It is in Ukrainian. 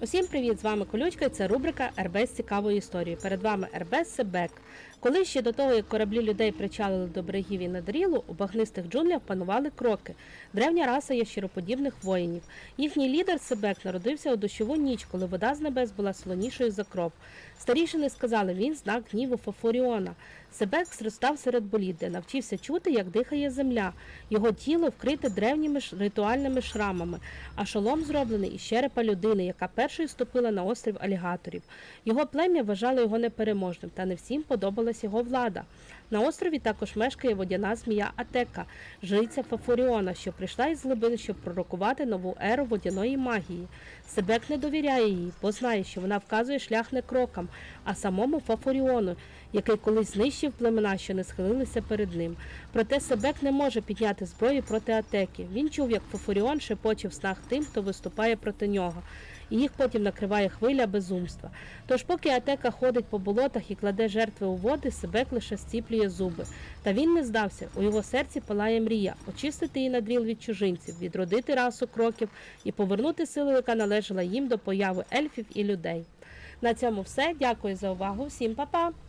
Усім привіт! З вами Колючка і це рубрика РБ з цікавою історією. Перед вами РБ Себек. Коли ще до того, як кораблі людей причалили до берегів і надрілу, у багнистих джунглях панували кроки, древня раса ящироподібних воїнів. Їхній лідер Себек народився у дощову ніч, коли вода з небес була солонішою за кров. Старішини сказали, він знак гніву Фофоріона. Себек зростав серед боліт, де навчився чути, як дихає земля. Його тіло вкрите древніми ритуальними шрамами, а шолом зроблений із черепа людини, яка першою ступила на острів алігаторів. Його плем'я вважало його непереможним, та не всім подобалась його влада. На острові також мешкає водяна змія Атека, жриця Фафоріона, що прийшла із глибин, щоб пророкувати нову еру водяної магії. Себек не довіряє їй, бо знає, що вона вказує шлях не крокам, а самому Фафоріону, який колись знищив племена, що не схилилися перед ним. Проте Себек не може підняти зброю проти Атеки. Він чув, як Фафоріон шепоче в снах тим, хто виступає проти нього. І їх потім накриває хвиля безумства. Тож, поки Атека ходить по болотах і кладе жертви у води, Себек лише зціплює зуби. Та він не здався. У його серці палає мрія очистити її надріл від чужинців, відродити расу кроків і повернути силу, яка належала їм до появи ельфів і людей. На цьому все. Дякую за увагу. Всім па-па!